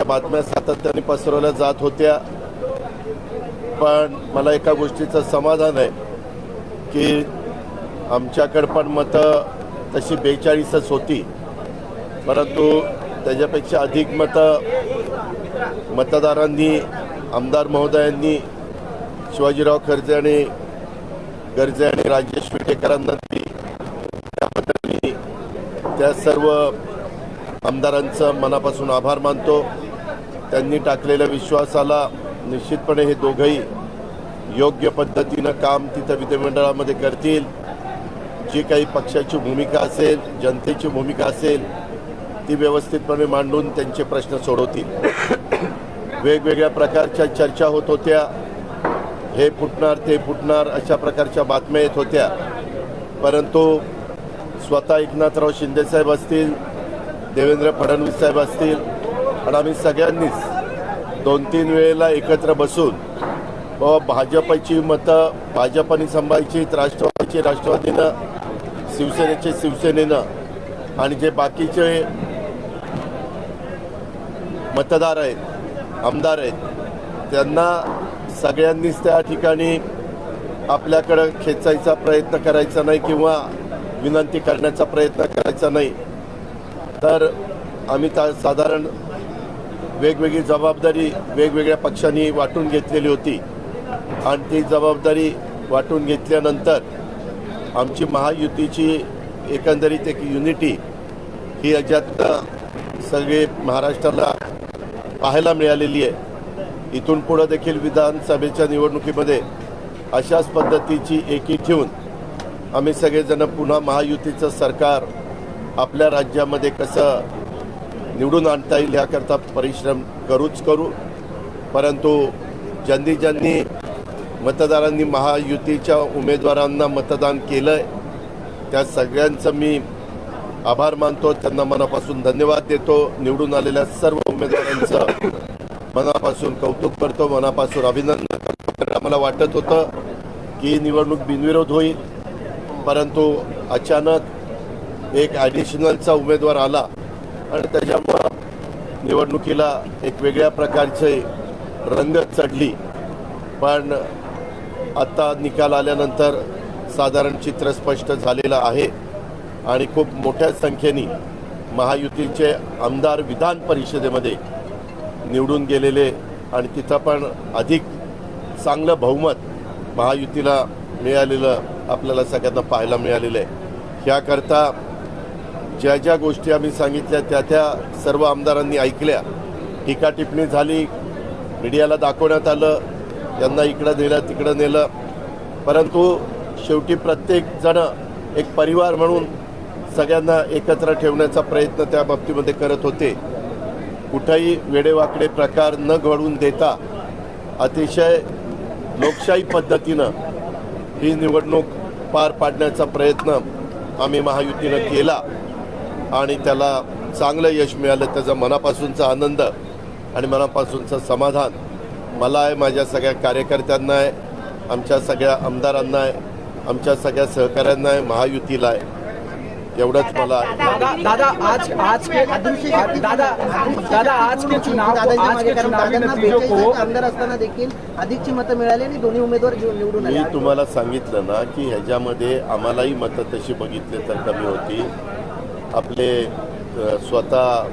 त्या बातम्या सातत्याने पसरवल्या जात होत्या. पण मला एका गोष्टीचं समाधान आहे की आमच्याकडं पण मतं तशी बेचाळीसच होती. परंतु त्याच्यापेक्षा अधिक मतं मतदारांनी आमदार महोदयांनी शिवाजीराव खर्जे आणि गर्जे आणि राजेश विटेकरांना दिली त्याबद्दल मी त्या सर्व आमदारांचं मनापासून आभार मानतो. त्यांनी टाकलेल्या विश्वासाला निश्चितपणे हे दोघंही योग्य पद्धतीनं काम तिथं विधिमंडळामध्ये करतील. जी काही पक्षाची भूमिका असेल जनतेची भूमिका असेल ती व्यवस्थितपणे मांडून त्यांचे प्रश्न सोडवतील. वेगवेगळ्या प्रकारच्या चर्चा होत होत्या. हे फुटणार ते फुटणार अशा प्रकारच्या बातम्या येत होत्या. परंतु स्वतः एकनाथराव शिंदेसाहेब असतील देवेंद्र फडणवीस साहेब असतील आणि आम्ही सगळ्यांनीच दोन तीन वेळेला एकत्र बसून बाबा भाजपची मतं भाजपने सांभाळायची राष्ट्रवादीची राष्ट्रवादीनं शिवसेनेचे शिवसेनेनं आणि जे बाकीचे मतदार आहेत आमदार आहेत त्यांना सगळ्यांनीच त्या ठिकाणी आपल्याकडं खेचायचा प्रयत्न करायचा नाही किंवा विनंती करण्याचा प्रयत्न करायचा नाही. तर आम्ही ता साधारण वेगवेगळी जबाबदारी वेगवेगळ्या पक्षांनी वाटून घेतलेली होती. आणि ती जबाबदारी वाटून घेतल्यानंतर आमची महायुतीची एकंदरीत एक युनिटी ही याच्यातनं सगळे महाराष्ट्राला पाहायला मिळालेली आहे. इथून पुढं देखील विधानसभेच्या निवडणुकीमध्ये अशाच पद्धतीची एकी ठेवून आम्ही सगळेजण पुन्हा महायुतीचं सरकार आपल्या राज्यामध्ये कसं निवडून आणता येईल ह्याकरता परिश्रम करूच करू. परंतु ज्यांनी ज्यांनी मतदारांनी महायुतीच्या उमेदवारांना मतदान केलं आहे त्या सगळ्यांचं मी आभार मानतो. त्यांना मनापासून धन्यवाद देतो. निवडून आलेल्या सर्व उमेदवारांचं मनापासून कौतुक करतो मनापासून अभिनंदन करतो. कारण आम्हाला वाटत होतं की निवडणूक बिनविरोध होईल. परंतु अचानक एक ॲडिशनलचा उमेदवार आला. आणि त्याच्यामुळं निवडणुकीला एक वेगळ्या प्रकारचे रंगत चढली. पण आता निकाल आल्यानंतर साधारण चित्र स्पष्ट झालेलं आहे. आणि खूप मोठ्या संख्येने महायुतीचे आमदार विधान परिषदेमध्ये निवडून गेलेले आणि तिथं पण अधिक चांगलं बहुमत महायुतीला मिळालेलं आपल्याला सगळ्यांना पाहायला मिळालेलं आहे. ह्याकरता ज्या ज्या गोष्टी आम्ही सांगितल्या त्या त्या सर्व आमदारांनी ऐकल्या. टीका टिप्पणी झाली मीडियाला दाखवण्यात आलं त्यांना इकडं नेलं तिकडं नेलं. परंतु शेवटी प्रत्येक जण एक परिवार म्हणून सगळ्यांना एकत्र ठेवण्याचा प्रयत्न त्या बाबतीमध्ये करत होते. कुठंही वेडेवाकडे प्रकार न घडून देता अतिशय लोकशाही पद्धतीनं ही निवडणूक पार पाडण्याचा प्रयत्न आम्ही महायुतीनं केला. आणि त्याला चांगलं यश मिळालं त्याचा मनापासूनचा आनंद आणि मनापासूनचं समाधान मला आहे माझ्या सगळ्या कार्यकर्त्यांना आहे आमच्या सगळ्या आमदारांना आहे आमच्या सगळ्या सहकाऱ्यांना आहे महायुतीला आहे. एवढंच मला दादा दादा आज आज के दादा दादा आज के चुनाव को दादांच्या आज मागे के कारण चुनावी दादांना नतीजों को 42 आमदार असताना देखील अधिकची मतं मिळाली आणि दोन्ही उमेदवार निवडून आले. मी तुम्हाला सांगितलं ना की ह्याच्यामध्ये आम्हालाही मतं तशी बघितले तर कमी होती आपले स्वतः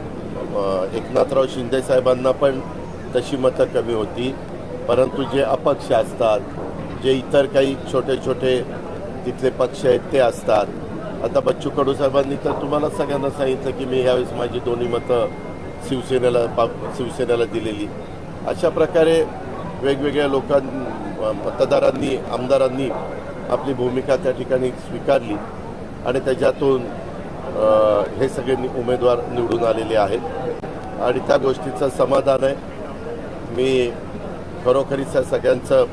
एकनाथराव शिंदे साहेबांना पण तशी मतं कमी होती. परंतु जे अपक्ष असतात जे इतर काही छोटे छोटे तिथले पक्ष आहेत ते असतात. आता बच्चू कडू साहेबांनी तर तुम्हाला सगळ्यांना सांगितलं की मी ह्यावेळेस माझी दोन्ही मतं शिवसेनेला पा- शिवसेनेला दिलेली. अशा प्रकारे वेगवेगळ्या लोकां मतदारांनी आमदारांनी आपली भूमिका त्या ठिकाणी स्वीकारली. आणि त्याच्यातून हे सगळे नि- उमेदवार निवडून आलेले आहेत. आणि त्या गोष्टीचं समाधान आहे. मी खरोखरीच या सगळ्यांचं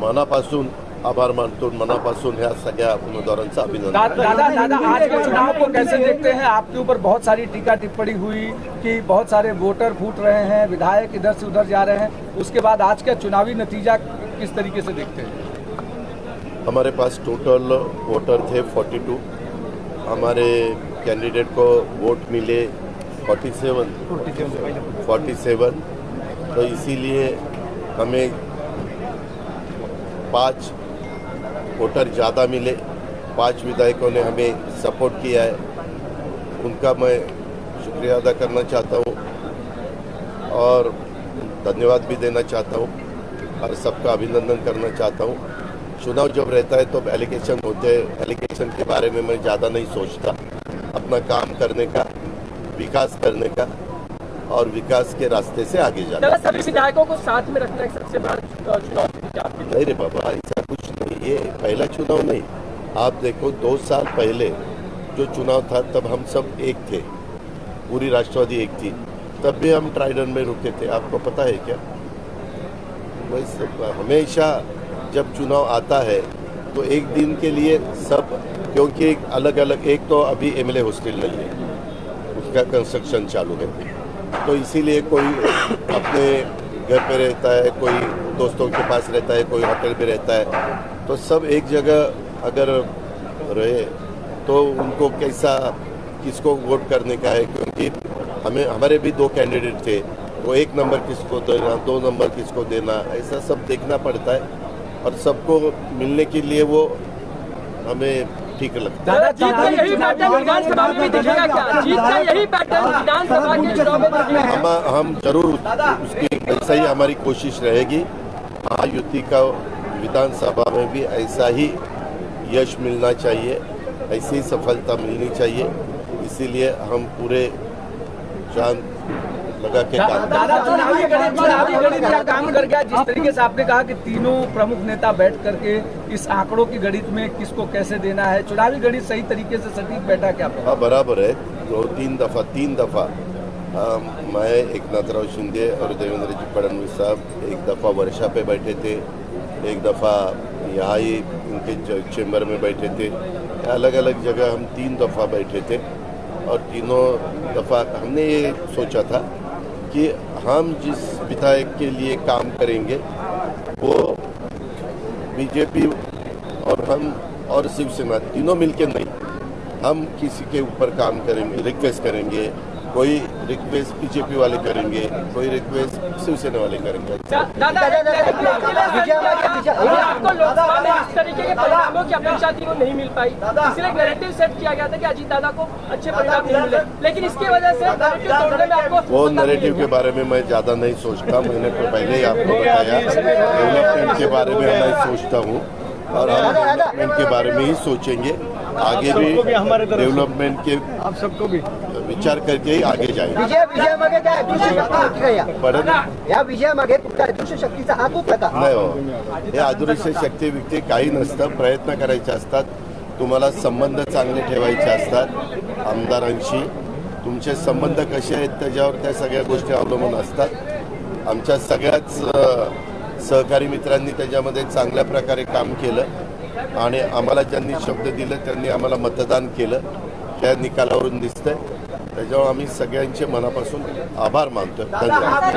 मनापासून आभार मानतो मनापासून ह्या सगळ्या उमेदवारांचं अभिनंदन दादा दादा दादा आज के चुनाव को कैसे देखते हैं? आपके ऊपर बहुत सारी टीका टिप्पणी हुई कि बहुत सारे वोटर फूट रहे हैं विधायक इधर से उधर जा रहे हैं। उसके बाद आज का चुनावी नतीजा किस तरीके से देखते हैं? हमारे पास टोटल वोटर थे 42 हमारे कैंडिडेट को वोट मिले फोर्टी सेवन फोर्टी सेवन तो इसीलिए हमें पाँच वोटर ज़्यादा मिले। पाँच विधायकों ने हमें सपोर्ट किया है। उनका मैं शुक्रिया अदा करना चाहता हूँ और धन्यवाद भी देना चाहता हूँ। और सबका अभिनंदन करना चाहता हूँ। चुनाव जब रहता है तो एलिगेशन होते हैं। एलिगेशन के बारे में मैं ज़्यादा नहीं सोचता। अपना काम करने का विकास करने का और विकास के रास्ते से आगे जाना। सभी विधायकों को साथ में रखना सबसे बड़ा चुनाव नहीं रे बाबा ऐसा कुछ नहीं ये पहला चुनाव नहीं। आप देखो दो साल पहले जो चुनाव था तब हम सब एक थे। पूरी राष्ट्रवादी एक थी। तब भी हम ट्राइडन में रुके थे। आपको पता है क्या? वैसे हमेशा जब चुनाव आता है तो एक दिन के लिए सब, क्योंकि अलग अलग, एक तो अभी एमएलए हॉस्टल नहीं है, उसका कंस्ट्रक्शन चालू है। तो इसीलिए कोई अपने घर पे रहता है, कोई दोस्तों के पास रहता है, कोई होटल पे रहता है तो सब एक जगह अगर रहे तो उनको कैसा, किसको वोट करने का है, क्योंकि हमें, हमारे भी दो कैंडिडेट थे, वो एक नंबर किसको देना, दो नंबर किसको देना, ऐसा सब देखना पड़ता है। और सबको मिलने के लिए वो हमें ठीक लगता है। जीत का यही विधानसभा में भी दिखेगा क्या? जीत का यही पैटर्न विधानसभा के चुनाव में दिखेगा हम हम ज़रूर उसकी ऐसा ही हमारी कोशिश रहेगी। महायुति का विधानसभा में भी ऐसा ही यश मिलना चाहिए ऐसी सफलता मिलनी चाहिए। इसीलिए हम पूरे जान लगा के काम दादा चुनावी गणित चुनावी गणित का काम कर गया जिस तरीके से आपने कहा कि तीनों प्रमुख नेता बैठ करके इस आंकड़ों की गणित में किसको कैसे देना है चुनावी गणित सही तरीके से सटीक बैठा क्या हाँ बराबर है। दो तीन दफ़ा तीन दफ़ा अम, मैं एकनाथराव शिंदे और देवेंद्र जी फडणवीस साहब एक दफ़ा वर्षा पे बैठे थे एक दफ़ा यहाँ ही उनके च- चेम्बर में बैठे थे। अलग अलग जगह हम तीन दफ़ा बैठे थे और तीनों दफ़ा हमने ये सोचा था कि हम जिस विधायक के लिए काम करेंगे, वो बीजेपी और हम और शिवसेना, तीनों मिलके नहीं, हम किसी के ऊपर काम करेंगे रिक्वेस्ट करेंगे। कोई रिक्वेस्ट बीजेपी वाले करेंगे कोई रिक्वेस्ट शिवसेना वाले करेंगे। दादा आपको लोकसभा में इस तरीके के परिणामों की अपेक्षा थी वो नहीं मिल पाई। इसलिए नैरेटिव सेट किया गया था कि अजीत दादा को अच्छे परिणाम नहीं मिले। लेकिन इसकी वजह से नैरेटिव तोड़ने में आपको वो नैरेटिव के बारे में मैं ज़्यादा नहीं सोचता मैंने तो पहले ही आपको बताया। डेवलपमेंट के बारे में मैं सोचता हूँ और हम डेवलपमेंट के बारे में ही सोचेंगे। आगे भी डेवलपमेंट के आप सबको भी। विचार करके ही आगे जाएंगे। विजय विजयामागे त्या अदृश्य शक्ती या. परत या विजयामागे तुमच्या अदृश्य शक्तीचा हात होता. का नाही हो. हे अदृश्य शक्ती विकते काही नसतं. प्रयत्न करायचे असतात. तुम्हाला संबंध चांगले ठेवायचे असतात आमदारांशी. तुमचे संबंध कसे आहेत त्याच्यावर त्या सगळ्या गोष्टी अवलंबून असतात. आमच्या सगळ्याच सहकारी मित्रांनी त्याच्यामध्ये चांगल्या प्रकारे काम केलं आणि आम्हाला ज्यांनी शब्द दिले त्यांनी आम्हाला मतदान केलं. त्या निकालावरून दिसतंय. त्याच्यावर आम्ही सगळ्यांचे मनापासून आभार मानतो धन्यवाद.